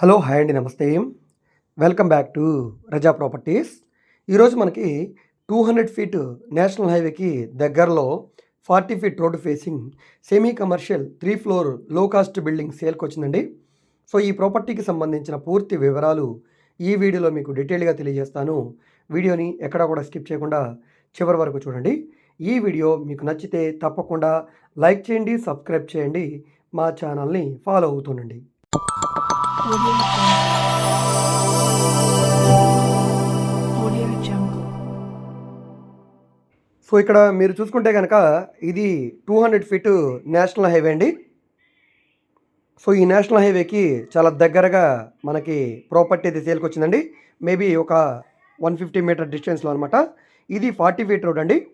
Hello hi అండి నమస్తే. Welcome back to Raza properties. ఈరోజు మనకి టూ హండ్రెడ్ ఫీట్ నేషనల్ హైవేకి దగ్గరలో forty feet road facing semi commercial three ఫ్లోర్లో కాస్ట్ బిల్డింగ్ సేల్కి వచ్చిందండి. సో ఈ ప్రాపర్టీకి సంబంధించిన పూర్తి వివరాలు ఈ వీడియోలో మీకు డీటెయిల్గా తెలియజేస్తాను. వీడియోని ఎక్కడా కూడా స్కిప్ చేయకుండా చివరి వరకు చూడండి. ఈ వీడియో మీకు నచ్చితే తప్పకుండా లైక్ చేయండి సబ్స్క్రైబ్ చేయండి. మా ఛానల్ని ఫాలో అవుతుండండి. సో ఇక్కడ మీరు చూసుకుంటే కనుక ఇది two hundred feet national highway అండి. సో ఈ నేషనల్ హైవేకి చాలా దగ్గరగా మనకి ప్రాపర్టీ అయితే సేల్కి వచ్చిందండి. మేబీ ఒక వన్ ఫిఫ్టీ మీటర్ డిస్టెన్స్లో అనమాట ఇది ఫార్టీ ఫీట్ రోడ్ అండి.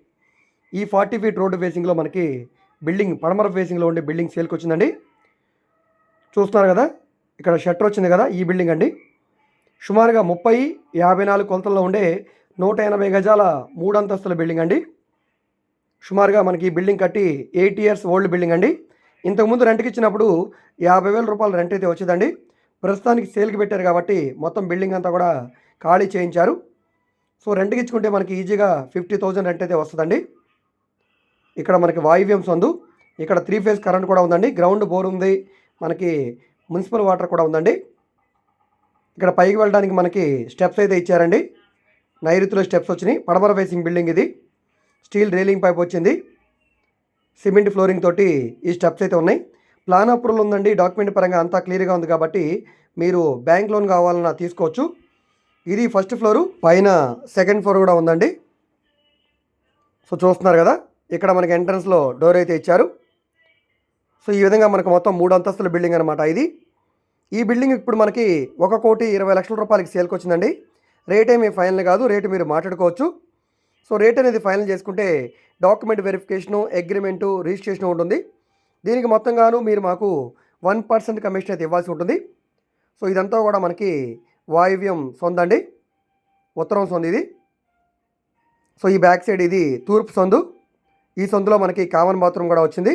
ఈ ఫార్టీ ఫీట్ రోడ్ ఫేసింగ్లో మనకి బిల్డింగ్ పడమర ఫేసింగ్లో ఉండే బిల్డింగ్ సేల్కి వచ్చిందండి. చూస్తున్నారు కదా? ఇక్కడ షట్టర్ వచ్చింది కదా ఈ బిల్డింగ్ అండి. సుమారుగా ముప్పై యాభై నాలుగు కొలతల్లో ఉండే నూట ఎనభై గజాల మూడు అంతస్తుల బిల్డింగ్ అండి. సుమారుగా మనకి ఈ బిల్డింగ్ కట్టి ఎయిట్ ఇయర్స్ ఓల్డ్ బిల్డింగ్ అండి. ఇంతకుముందు రెంట్కి ఇచ్చినప్పుడు యాభై వేల రూపాయలు రెంట్ అయితే వచ్చేదండి. ప్రస్తుతానికి సేల్కి పెట్టారు కాబట్టి మొత్తం బిల్డింగ్ అంతా కూడా ఖాళీ చేయించారు. సో రెంట్కి ఇచ్చుకుంటే మనకి ఈజీగా ఫిఫ్టీ థౌజండ్ రెంట్ అయితే వస్తుందండి. ఇక్కడ మనకి వాయువ్యం సందు ఇక్కడ త్రీ ఫేజ్ కరెంట్ కూడా ఉందండి. గ్రౌండ్ బోర్ ఉంది మనకి మున్సిపల్ వాటర్ కూడా ఉందండి. ఇక్కడ పైకి వెళ్ళడానికి మనకి స్టెప్స్ అయితే ఇచ్చారండి. నైరుతిలో స్టెప్స్ వచ్చినాయి. పడమర ఫేసింగ్ బిల్డింగ్ ఇది. స్టీల్ రేలింగ్ పైప్ వచ్చింది. సిమెంట్ ఫ్లోరింగ్ తోటి ఈ స్టెప్స్ అయితే ఉన్నాయి. ప్లాన్ అప్రూవల్ ఉందండి. డాక్యుమెంట్ పరంగా అంతా క్లియర్గా ఉంది కాబట్టి మీరు బ్యాంక్ లోన్ కావాలన్నా తీసుకోవచ్చు. ఇది ఫస్ట్ ఫ్లోరు. పైన సెకండ్ ఫ్లోర్ కూడా ఉందండి. సో చూస్తున్నారు కదా ఇక్కడ మనకి ఎంట్రన్స్లో డోర్ అయితే ఇచ్చారు. సో ఈ విధంగా మనకు మొత్తం మూడు అంతస్తుల బిల్డింగ్ అనమాట ఇది. ఈ బిల్డింగ్ ఇప్పుడు మనకి ఒక కోటి ఇరవై లక్షల రూపాయలకి సేల్కి వచ్చిందండి. రేట్ ఏమీ ఫైనల్ కాదు రేటు మీరు మాట్లాడుకోవచ్చు. సో రేట్ అనేది ఫైనల్ చేసుకుంటే డాక్యుమెంట్ వెరిఫికేషను అగ్రిమెంటు రిజిస్ట్రేషన్ ఉంటుంది. దీనికి మొత్తంగాను మీరు మాకు వన్ పర్సెంట్ కమిషన్ అయితే ఇవ్వాల్సి ఉంటుంది. సో ఇదంతా కూడా మనకి వాయువ్యం సొందండి ఉత్తరం సొంది ఇది. సో ఈ బ్యాక్ సైడ్ ఇది తూర్పు సొందు. ఈ సొందులో మనకి కామన్ బాత్రూమ్ కూడా వచ్చింది.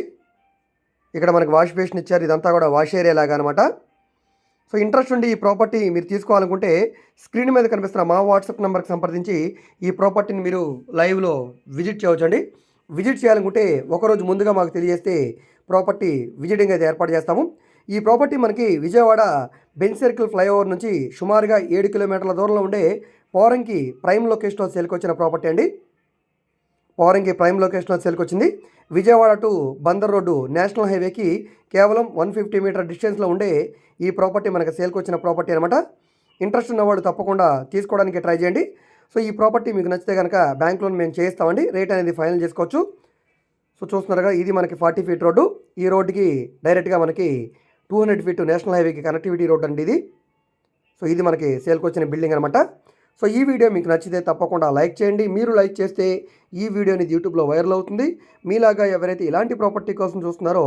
ఇక్కడ మనకి వాష్ బేసిన్ ఇచ్చారు. ఇదంతా కూడా వాష్ ఏరియా లాగా అనమాట సో ఇంట్రెస్ట్ ఉండి ఈ ప్రాపర్టీ మీరు తీసుకోవాలనుకుంటే స్క్రీన్ మీద కనిపిస్తున్న మా వాట్సాప్ నెంబర్కి సంప్రదించి ఈ ప్రాపర్టీని మీరు లైవ్లో విజిట్ చేయవచ్చండి. విజిట్ చేయాలనుకుంటే ఒకరోజు ముందుగా మాకు తెలియజేస్తే ప్రాపర్టీ విజిటింగ్ అయితే ఏర్పాటు చేస్తాము. ఈ ప్రాపర్టీ మనకి విజయవాడ బెన్ సర్కిల్ ఫ్లైఓవర్ నుంచి సుమారుగా ఏడు కిలోమీటర్ల దూరంలో ఉండే పోరంకి ప్రైమ్ లొకేషన్లో సేల్కి ప్రాపర్టీ అండి. పవరంకి ప్రైమ్ లొకేషన్లో చేరుకొచ్చింది Vijayawada to Bandar road national హైవేకి కేవలం వన్ ఫిఫ్టీ మీటర్ డిస్టెన్స్లో ఉండే ఈ ప్రాపర్టీ మనకి సేల్కొచ్చిన ప్రాపర్టీ అనమాట ఇంట్రెస్ట్ ఉన్నవాడు తప్పకుండా తీసుకోవడానికి ట్రై చేయండి. సో ఈ ప్రాపర్టీ మీకు నచ్చితే కనుక బ్యాంక్ లోన్ మేము చేయిస్తామండి. రేట్ అనేది ఫైనల్ చేసుకోవచ్చు. సో చూస్తున్నారుగా ఇది మనకి ఫార్టీ ఫీట్ రోడ్డు. ఈ రోడ్డుకి డైరెక్ట్గా మనకి టూ హండ్రెడ్ ఫీట్ నేషనల్ హైవేకి కనెక్టివిటీ రోడ్ అండి ఇది. సో ఇది మనకి సేల్కి వచ్చిన బిల్డింగ్ అనమాట సో ఈ వీడియో మీకు నచ్చితే తప్పకుండా లైక్ చేయండి. మీరు లైక్ చేస్తే ఈ వీడియో అనేది యూట్యూబ్లో వైరల్ అవుతుంది. మీలాగా ఎవరైతే ఇలాంటి ప్రాపర్టీ కోసం చూస్తున్నారో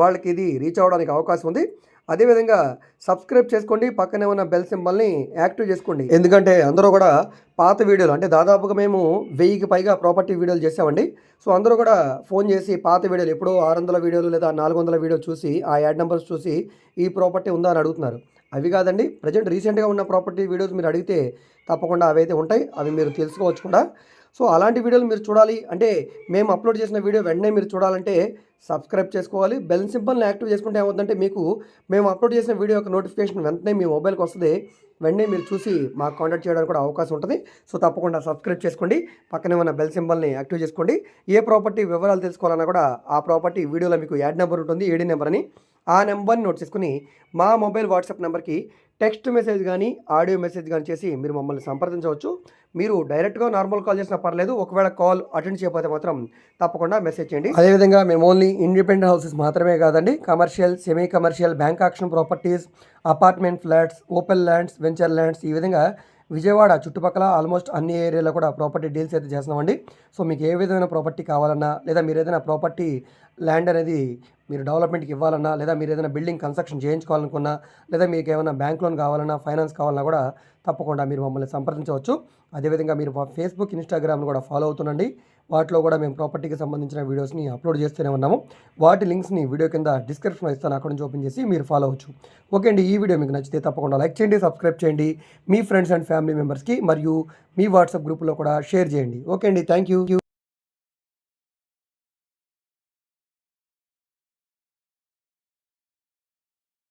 వాళ్ళకి ఇది రీచ్ అవ్వడానికి అవకాశం ఉంది. అదేవిధంగా సబ్స్క్రైబ్ చేసుకోండి. పక్కనే ఉన్న బెల్ సింబల్ని యాక్టివ్ చేసుకోండి. ఎందుకంటే అందరూ కూడా పాత వీడియోలు అంటే దాదాపుగా మేము వెయ్యికి పైగా ప్రాపర్టీ వీడియోలు చేసామండి. సో అందరూ కూడా ఫోన్ చేసి పాత వీడియోలు ఎప్పుడో ఆరు వందల వీడియోలు లేదా నాలుగు వందల వీడియోలు చూసి ఆ యాడ్ నెంబర్స్ చూసి ఈ ప్రాపర్టీ ఉందా అని అడుగుతున్నారు. అవి కాదండి ప్రజెంట్ రీసెంట్గా ఉన్న ప్రాపర్టీ వీడియోస్ మీరు అడిగితే తప్పకుండా అవి అయితే ఉంటాయి అవి మీరు తెలుసుకోవచ్చు కూడా. సో అలాంటి వీడియోలు మీరు చూడాలి అంటే మేము అప్లోడ్ చేసిన వీడియో వెంటనే మీరు చూడాలంటే సబ్స్క్రైబ్ చేసుకోవాలి. బెల్ సింబల్ని యాక్టివ్ చేసుకుంటే ఏమవుతుందంటే మీకు మేము అప్లోడ్ చేసిన వీడియో యొక్క నోటిఫికేషన్ వెంటనే మీ మొబైల్కి వస్తుంది. వెంటనే మీరు చూసి మాకు కాంటాక్ట్ చేయడానికి కూడా అవకాశం ఉంటుంది. సో తప్పకుండా సబ్స్క్రైబ్ చేసుకోండి. పక్కనే ఉన్న బెల్ సింబల్ని యాక్టివ్ చేసుకోండి. ఏ ప్రాపర్టీ వివరాలు తెలుసుకోవాలన్నా కూడా ఆ ప్రాపర్టీ వీడియోలో మీకు యాడ్ నెంబర్ ఉంటుంది ఏడీ నెంబర్ అని. ఆ నెంబర్ని నోట్ చేసుకుని మా మొబైల్ వాట్సాప్ నెంబర్కి టెక్స్ట్ మెసేజ్ కానీ ఆడియో మెసేజ్ కానీ చేసి మీరు మమ్మల్ని సంప్రదించవచ్చు. మీరు డైరెక్ట్గా నార్మల్ కాల్ చేసినా పర్లేదు ఒకవేళ కాల్ అటెండ్ చేయకపోతే మాత్రం తప్పకుండా మెసేజ్ చేయండి. అదేవిధంగా మేము ఓన్లీ ఇండిపెండెంట్ హౌసెస్ మాత్రమే కాదండి commercial semi commercial bank auction properties apartment flats open lands venture lands ఈ విధంగా విజయవాడ చుట్టుపక్కల ఆల్మోస్ట్ అన్ని ఏరియాలో కూడా ప్రాపర్టీ డీల్స్ అయితే చేస్తున్నామండి. సో మీకు ఏ విధమైన ప్రాపర్టీ కావాలన్నా లేదా మీరు ఏదైనా ప్రాపర్టీ ల్యాండ్ అనేది మీరు డెవలప్మెంట్కి ఇవ్వాలన్నా లేదా మీరు ఏదైనా బిల్డింగ్ కన్స్ట్రక్షన్ చేయించుకోవాలనుకున్నా లేదా మీకు ఏమైనా బ్యాంక్ లోన్ కావాలన్నా ఫైనాన్స్ కావాలన్నా కూడా తప్పకుండా మీరు మమ్మల్ని సంప్రదించవచ్చు. అదేవిధంగా మీరు ఫేస్బుక్ ఇన్స్టాగ్రామ్ను కూడా ఫాలో అవుతుండండి. వాటిలో కూడా మేము ప్రాపర్టీకి సంబంధించిన వీడియోస్ని అప్లోడ్ చేస్తూనే ఉన్నాము. వాటి లింక్స్ని వీడియో కింద డిస్క్రిప్షన్లో ఇస్తాను. అక్కడ నుంచి ఓపెన్ చేసి మీరు ఫాలో అవచ్చు ఓకే అండి ఈ వీడియో మీకు నచ్చితే తప్పకుండా లైక్ చేయండి సబ్స్క్రైబ్ చేయండి. మీ ఫ్రెండ్స్ అండ్ ఫ్యామిలీ మెంబర్స్కి మరియు మీ వాట్సాప్ గ్రూప్లో కూడా షేర్ చేయండి. ఓకే అండి థ్యాంక్ యూ